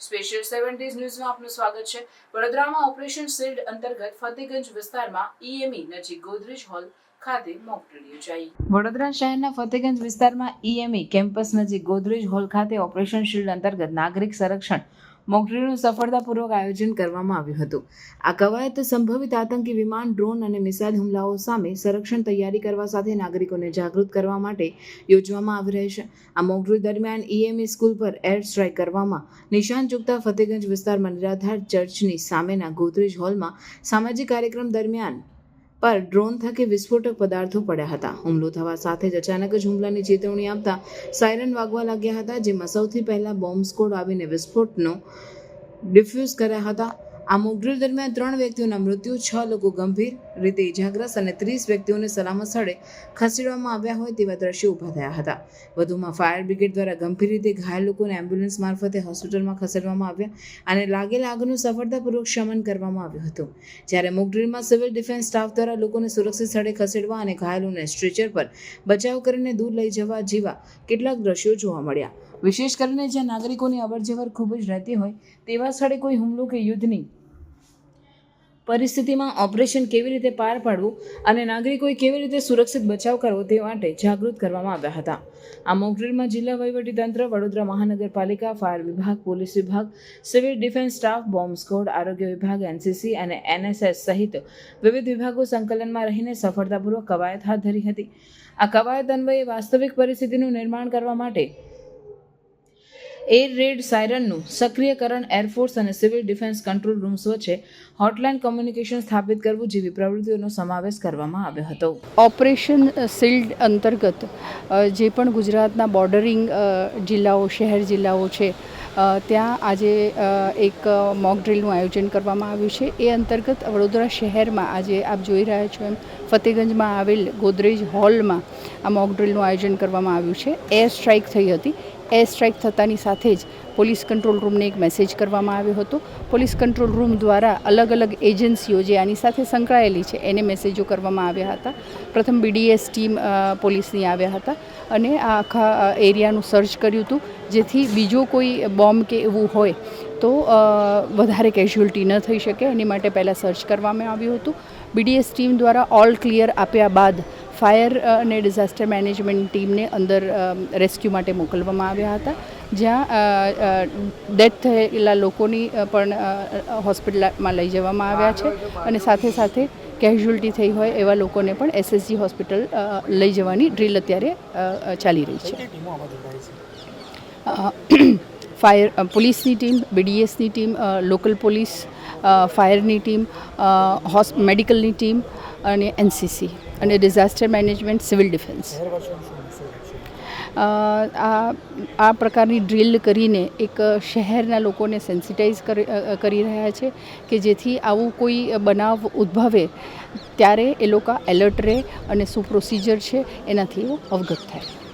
Special seven days ન્યૂઝમાં આપનું સ્વાગત છે. વડોદરામાં ઓપરેશન શિલ્ડ અંતર્ગત ફતેગંજ વિસ્તારમાં ઈએમઈ નજીક ગોદરેજ હોલ ખાતે મોક ડ્રીલ વડોદરા શહેરના ફતેગંજ વિસ્તારમાં ઈએમઈ કેમ્પસ નજીક ગોદરેજ હોલ ખાતે ઓપરેશન શિલ્ડ અંતર્ગત નાગરિક સંરક્ષણ મોકડ્રીલનું સફળતાપૂર્વક આયોજન કરવામાં આવ્યું હતું. આ કવાયત સંભવિત આતંકી વિમાન, ડ્રોન અને મિસાઇલ હુમલાઓ સામે સંરક્ષણ તૈયારી કરવા સાથે નાગરિકોને જાગૃત કરવા માટે યોજવામાં આવી રહી છે. આ મોકડ્રીલ દરમિયાન ઈએમઈ સ્કૂલ પર એર સ્ટ્રાઇક કરવામાં નિશાન ચૂકતા ફતેગંજ વિસ્તારમાં નિરાધાર ચર્ચની સામેના ગોદરેજ હોલમાં સામાજિક કાર્યક્રમ દરમિયાન પર ડ્રોન થકી વિસ્ફોટક પદાર્થો પડ્યા હતા. હુમલો થવા સાથે જ અચાનક જ હુમલાની ચેતવણી આપતા સાયરન વાગવા લાગ્યા હતા, જેમાં સૌથી પહેલા બોમ્બ સ્કોડ આવીને વિસ્ફોટનો ડિફ્યુઝ કર્યા હતા. આ મોકડ્રીલ દરમિયાન ત્રણ વ્યક્તિઓના મૃત્યુ, છ લોકો ગંભીર રીતે ઇજાગ્રસ્ત અને ત્રીસ વ્યક્તિઓને સલામત સ્થળે ખસેડવામાં આવ્યા હોય તેવા દ્રશ્યો ઊભા થયા હતા. વધુમાં ફાયર બ્રિગેડ દ્વારા ગંભીર રીતે ઘાયલ લોકોને એમ્બ્યુલન્સ મારફતે હોસ્પિટલમાં ખસેડવામાં આવ્યા અને લાગેલા આગનું સફળતાપૂર્વક શમન કરવામાં આવ્યું હતું. જ્યારે મોકડ્રીલમાં સિવિલ ડિફેન્સ સ્ટાફ દ્વારા લોકોને સુરક્ષિત સ્થળે ખસેડવા અને ઘાયલોને સ્ટ્રેચર પર બચાવ કરીને દૂર લઈ જવા જેવા કેટલાક દ્રશ્યો જોવા મળ્યા. વિશેષ કરીને જ્યાં નાગરિકોની અવરજવર ખૂબ જ રહેતી હોય તેવા સ્થળે કોઈ હુમલો કે યુદ્ધની પરિસ્થિતિમાં ઓપરેશન કેવી રીતે પાર પાડવું અને નાગરિકોએ કેવી રીતે સુરક્ષિત બચાવ કરવો તે માટે જાગૃત કરવામાં આવ્યા હતા. આ મોકડ્રીલમાં જિલ્લા વહીવટીતંત્ર, વડોદરા મહાનગરપાલિકા, ફાયર વિભાગ, પોલીસ વિભાગ, civil defence staff, bomb squad, આરોગ્ય વિભાગ, એનસીસી અને એનએસએસ સહિત વિવિધ વિભાગો સંકલનમાં રહીને સફળતાપૂર્વક કવાયત હાથ ધરી હતી. આ કવાયત અન્વયે વાસ્તવિક પરિસ્થિતિનું નિર્માણ કરવા માટે એર રેડ સાયરનનું સક્રિયકરણ એરફોર્સ અને સિવિલ ડિફેન્સ કંટ્રોલ રૂમ્સ વચ્ચે હોટલાઇન કોમ્યુનિકેશન સ્થાપિત કરવું જેવી પ્રવૃત્તિઓનો સમાવેશ કરવામાં આવ્યો હતો. ઓપરેશન સિલ્ડ અંતર્ગત જે પણ ગુજરાતના બોર્ડરિંગ જિલ્લાઓ, શહેર જિલ્લાઓ છે ત્યાં આજે એક મોક ડ્રિલનું આયોજન કરવામાં આવ્યું છે. એ અંતર્ગત વડોદરા શહેરમાં આજે આપ જોઈ રહ્યા છો એમ, ફતેગંજમાં આવેલ ગોદરેજ હોલમાં આ મોક ડ્રિલનું આયોજન કરવામાં આવ્યું છે. એર સ્ટ્રાઇક થઈ હતી. એર સ્ટ્રાઇક થતાની સાથે જ પોલીસ કંટ્રોલ રૂમને એક મેસેજ કરવામાં આવ્યો હતો. પોલીસ કંટ્રોલ રૂમ દ્વારા અલગ અલગ એજન્સીઓ જે આની સાથે સંકળાયેલી છે, એને મેસેજો કરવામાં આવ્યા હતા. પ્રથમ બીડીએસ ટીમ પોલીસની આવ્યા હતા અને આ આખા એરિયાનું સર્ચ કર્યું હતું. જેથી બીજો કોઈ બોમ્બ કે એવું હોય તો વધારે કેઝ્યુઅલ્ટી ન થઈ શકે. એની માટે પહેલાં સર્ચ કરવામાં આવ્યું હતું. બીડીએસ ટીમ દ્વારા ઓલ ક્લિયર આપ્યા બાદ ફાયર અને ડિઝાસ્ટર મેનેજમેન્ટ ટીમને અંદર રેસ્ક્યુ માટે મોકલવામાં આવ્યા હતા. જ્યાં ડેથ થયેલા લોકોની પણ હોસ્પિટલમાં લઈ જવામાં આવ્યા છે. અને સાથે સાથે કેઝ્યુઅલ્ટી થઈ હોય એવા લોકોને પણ એસએસજી હોસ્પિટલ લઈ જવાની ડ્રીલ અત્યારે ચાલી રહી છે. ફાયર પોલીસની ટીમ બીડીએસની ટીમ લોકલ પોલીસ ફાયરની ટીમ હોસ, મેડિકલની ટીમ અને એનસીસી અને ડિઝાસ્ટર મેનેજમેન્ટ, સિવિલ ડિફેન્સ. આ આ પ્રકારની ડ્રિલ કરીને એક શહેરના લોકોને સેન્સિટાઈઝ કરી રહ્યા છે કે જેથી આવું કોઈ બનાવ ઉદ્ભવે ત્યારે એ લોકો એલર્ટ રહે અને શું પ્રોસિજર છે એનાથી અવગત થાય.